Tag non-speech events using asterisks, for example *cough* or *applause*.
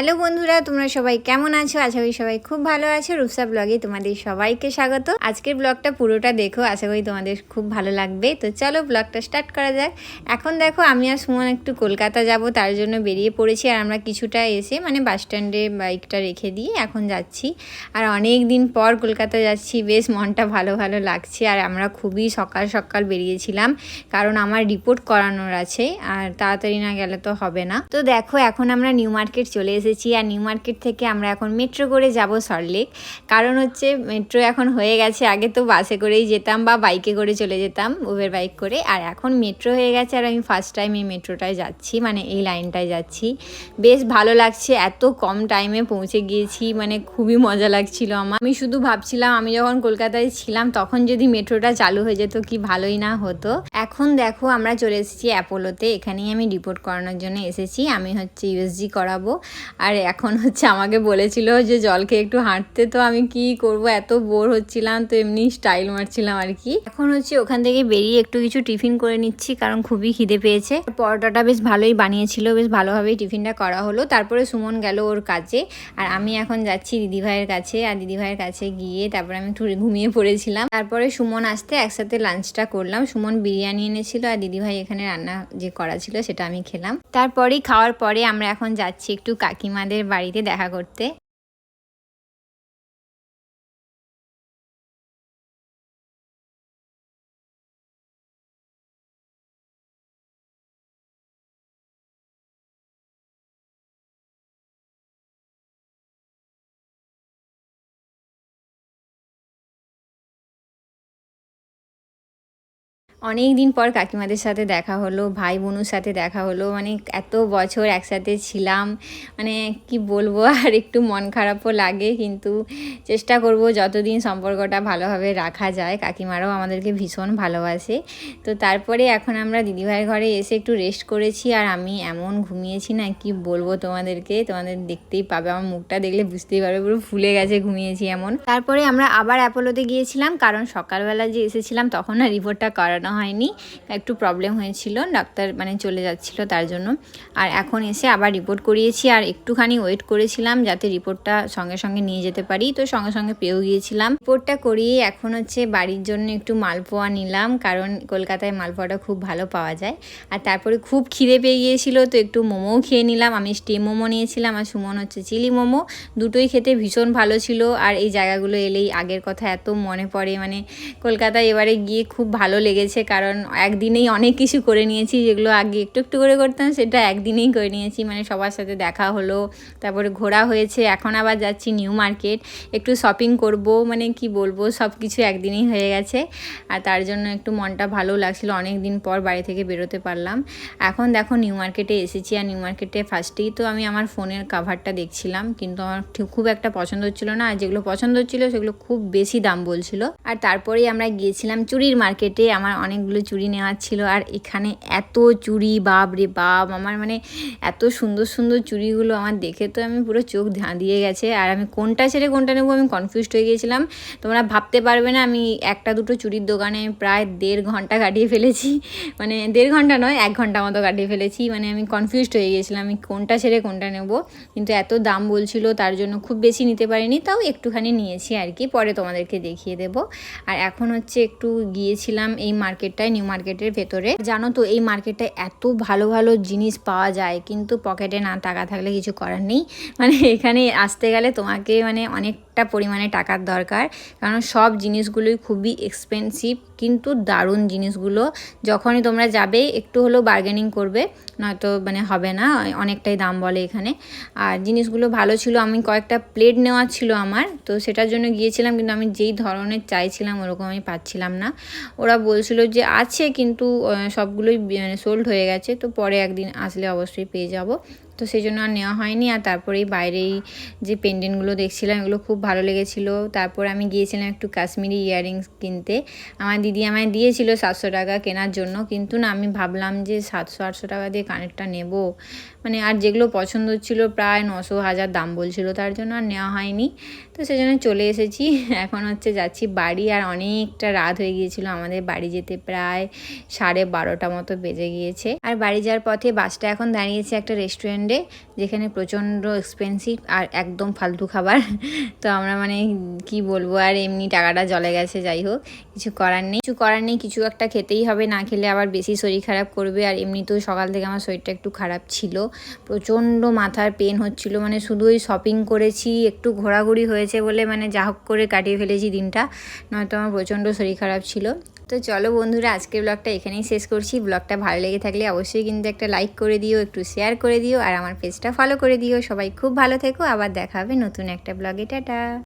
Hello বন্ধুরা, তোমরা সবাই কেমন আছো? আশা করি সবাই খুব ভালো আছো। রূপসা ব্লগে তোমাদের সবাইকে স্বাগত। আজকের ব্লগটা পুরোটা দেখো, আশা করি তোমাদের খুব ভালো লাগবে। তো চলো ব্লগটা স্টার্ট করা যাক। এখন দেখো, আমি আর সুমন একটু কলকাতা যাব, তার জন্য বেরিয়ে পড়েছি আর আমরা কিছুটা এসে মানে বাস স্ট্যান্ডে বাইকটা রেখে দিয়ে এখন যাচ্ছি। আর অনেক দিন পর কলকাতা যাচ্ছি, বেশ মনটা ভালো ভালো লাগছে। আর আমরা খুবই সকাল সকাল বেরিয়েছিলাম, কারণ আমার রিপোর্ট করানোর আছে, আর তাড়াতাড়ি না গেলে তো হবে না। তো দেখো, এখন আমরা নিউ মার্কেট চলে এসেছি। আর নিউ মার্কেট থেকে আমরা এখন মেট্রো করে যাব সল্টলেক কারণ হচ্ছে মেট্রো এখন হয়ে গেছে, আগে তো বাসে করেই যেতাম বা বাইকে করে চলে যেতাম উবের বাইক করে। আর এখন মেট্রো হয়ে গেছে আর আমি ফার্স্ট টাইম এই মেট্রোটায় যাচ্ছি মানে এই লাইনটায় যাচ্ছি। বেশ ভালো লাগছে, এত কম টাইমে পৌঁছে গিয়েছি মানে খুবই মজা লাগছিল আমার। আমি শুধু ভাবছিলাম, আমি যখন কলকাতায় ছিলাম, তখন যদি মেট্রোটা চালু হয়ে যেত কি ভালোই না হতো। এখন দেখো, আমরা চলে এসেছি অ্যাপোলোতে এখানেই আমি রিপোর্ট করানোর জন্য এসেছি। আমি হচ্ছে ইউএসজি করাবো। আর এখন হচ্ছে আমাকে বলেছিল যে, জল খেয়ে একটু হাঁটতে তো আমি কি করব? এত বোর হচ্ছিলাম, তো এমনি স্টাইল মারছিলাম আর কি। এখন হচ্ছে ওখান থেকে বেরিয়ে একটু কিছু টিফিন করে নিচ্ছি, কারণ খুবই খিদে পেয়েছে। পরোটাটা বেশ ভালোই বানিয়েছিল, বেশ ভালোভাবেই টিফিনটা করা হলো। তারপরে সুমন গেল ওর কাজে, আর আমি এখন যাচ্ছি দিদিভাইয়ের কাছে। আর দিদিভাইয়ের কাছে গিয়ে তারপরে আমি একটু ঘুমিয়ে পড়েছিলাম। তারপরে সুমন আসতে একসাথে লাঞ্চটা করলাম। সুমন বিরিয়ানি এনেছিল আর দিদিভাই এখানে রান্না যে করা ছিল সেটা আমি খেলাম। তারপরেই খাওয়ার পরে আমরা এখন যাচ্ছি একটু কাকিমাদের বাড়িতে দেখা করতে। অনেক দিন পর কাকিমাদের সাথে দেখা হলো, ভাই বোনুর সাথে দেখা হলো মানে এত বছর একসাথে ছিলাম মানে কি বলব, *laughs* আর একটু মন খারাপও লাগে, কিন্তু চেষ্টা করব যতদিন সম্পর্কটা ভালোভাবে রাখা যায়। কাকিমারাও আমাদেরকে ভীষণ ভালোবাসে। তো তারপরে এখন আমরা দিদিভাইয়ের ঘরে এসে একটু রেস্ট করেছি, আর আমি এমন ঘুমিয়েছি না, কি বলব তোমাদেরকে, তোমাদের দেখতেই পাবে, আমার মুখটা দেখলে বুঝতেই পারবে, পুরো ফুলে গেছে ঘুমিয়েছি এমন। তারপরে আমরা আবার অ্যাপোলোতে গিয়েছিলাম, কারণ সকালবেলা যে এসেছিলাম, তখন না রিপোর্টটা করানো হয়নি, একটু প্রবলেম হয়েছিল, ডাক্তার মানে চলে যাচ্ছিল তার জন্য। আর এখন এসে আবার রিপোর্ট করিয়েছি, আর একটুখানি ওয়েট করেছিলাম যাতে রিপোর্টটা সঙ্গে সঙ্গে নিয়ে যেতে পারি। তো সঙ্গে সঙ্গে পেয়েও গিয়েছিলাম। রিপোর্টটা করিয়ে এখন হচ্ছে বাড়ির জন্য একটু মালপোয়া নিলাম, কারণ কলকাতায় মালপোয়াটা খুব ভালো পাওয়া যায়। আর তারপরে খুব খিদে পেয়ে গিয়েছিল, তো একটু মোমোও খেয়ে নিলাম। আমি স্টিম মোমো নিয়েছিলাম, আর সুমন হচ্ছে চিলি মোমো। দুটোই খেতে ভীষণ ভালো ছিল, আর এই জায়গাগুলো এলেই আগের কথা এত মনে পড়ে। মানে কলকাতায় এবারে গিয়ে খুব ভালো লেগেছে। কারণ একদিনেই অনেক কিছু করে নিয়েছি, যেগুলো আগে একটু একটু করে করতাম, সেটা একদিনেই করে নিয়েছি। মানে সবার সাথে দেখা হলো, তারপরে ঘোরা হয়েছে, এখন আবার যাচ্ছি নিউ মার্কেট, একটু শপিং করব মানে কি বলব সব কিছু একদিনেই হয়ে গেছে। আর তার জন্য একটু মনটা ভালো লাগছিল অনেক দিন পর বাড়ি থেকে বেরোতে পারলাম। এখন দেখো নিউ মার্কেটে এসেছি, আর নিউ মার্কেটে ফার্স্টেই তো আমি আমার ফোনের কাভারটা দেখছিলাম, কিন্তু আমার খুব একটা পছন্দ হচ্ছিল না, আর যেগুলো পছন্দ হচ্ছিল, সেগুলো খুব বেশি দাম বলছিল। আর তারপরেই আমরা গিয়েছিলাম চুরির মার্কেটে, আমার অনেকগুলো চুড়ি নেওয়ার ছিল আর এখানে এত চুড়ি বাপ রে বাপ, আমার মানে এত সুন্দর সুন্দর চুড়িগুলো আমার দেখে তো আমি পুরো চোখ দিয়ে গেছে। আর আমি কোনটা ছেড়ে কোনটা নেব আমি কনফিউজড হয়ে গিয়েছিলাম। তোমরা ভাবতে পারবে না, আমি একটা দুটো চুড়ির দোকানে প্রায় দেড় ঘণ্টা কাটিয়ে ফেলেছি। মানে দেড় ঘণ্টা নয়, এক ঘণ্টা মতো কাটিয়ে ফেলেছি। মানে আমি কনফিউজড হয়ে গিয়েছিলাম, আমি কোনটা ছেড়ে কোনটা নেব। কিন্তু এত দাম বলছিল, তার জন্য খুব বেশি নিতে পারিনি, তাও একটুখানি নিয়েছি আর কি, পরে তোমাদেরকে দেখিয়ে দেব। আর এখন হচ্ছে একটু গিয়েছিলাম এই মার্কেটটায় নিউ মার্কেটের ভেতরে। জানো তো, এই মার্কেটে এত ভালো ভালো জিনিস পাওয়া যায়, কিন্তু পকেটে না টাকা থাকলে কিছু করার নেই। মানে এখানে আসতে গেলে তোমাকে মানে অনেকটা পরিমাণে টাকার দরকার, কারণ সব জিনিসগুলোই খুবই এক্সপেন্সিভ কিন্তু দারুণ জিনিসগুলো। যখনই তোমরা যাবে, একটু হলেও বার্গেনিং করবে, নয়তো মানে হবে না, অনেকটাই দাম বলে এখানে। আর জিনিসগুলো ভালো ছিল, আমি কয়েকটা প্লেট নেওয়া ছিল আমার, তো সেটার জন্য গিয়েছিলাম, কিন্তু আমি যেই ধরনের চাইছিলাম, ওরকম আমি পাচ্ছিলাম না। ওরা বলছিল যে আছে কিন্তু সবগুলোই মানে সোল্ড হয়ে গেছে। তো পরে একদিন আসলে অবশ্যই পেয়ে যাব। তো সেই জন্য আর নেওয়া হয়নি। আর তারপরেই বাইরেই যে পেন্ডেন্টগুলো দেখছিলাম, এগুলো খুব ভালো লেগেছিলো। তারপর আমি গিয়েছিলাম একটু কাশ্মীরি ইয়াররিংস কিনতে। আমার দিদি আমায় দিয়েছিল সাতশো টাকা কেনার জন্য। কিন্তু না, আমি ভাবলাম যে সাতশো, আটশো টাকা দিয়ে কানেরটা নেব। মানে আর যেগুলো পছন্দ হচ্ছিল প্রায় নশো হাজার দাম বলছিল, তার জন্য আর নেওয়া হয়নি। তো সেই জন্য চলে এসেছি। *laughs* এখন হচ্ছে যাচ্ছি বাড়ি। আর অনেকটা রাত হয়ে গিয়েছিল। আমাদের বাড়ি যেতে প্রায় সাড়ে বারোটা মতো বেজে গিয়েছে। আর বাড়ি যাওয়ার পথে বাসটা এখন দাঁড়িয়েছে একটা রেস্টুরেন্টে রেস্টুরেন্টে যেখানে প্রচণ্ড এক্সপেন্সিভ আর একদম ফালতু খাবার। তো আমরা মানে কি বলব, আর এমনি টাকাটা জলে গেছে, যাই হোক, কিছু করার নেই। কিছু করার নেই, কিছু একটা খেতেই হবে, না খেলে আবার বেশি শরীর খারাপ করবে। আর এমনিতেও সকাল থেকে আমার শরীরটা একটু খারাপ ছিল। প্রচণ্ড মাথার পেন হচ্ছিল মানে শুধু ওই শপিং করেছি, একটু ঘোরাঘুরি হয়েছে বলে মানে যা হোক করে কাটিয়ে ফেলেছি দিনটা। নয়তো আমার প্রচণ্ড শরীর খারাপ ছিল। তো চলো বন্ধুরা, আজকের ব্লগটা এখানেই শেষ করছি। ব্লগটা ভালো লেগে থাকলে অবশ্যই কিন্তু একটা লাইক করে দিও, একটু শেয়ার করে দিও, আর আমার পেজটা ফলো করে দিও। সবাই খুব ভালো থেকো, আবার দেখা হবে নতুন একটা ব্লগে টাটা!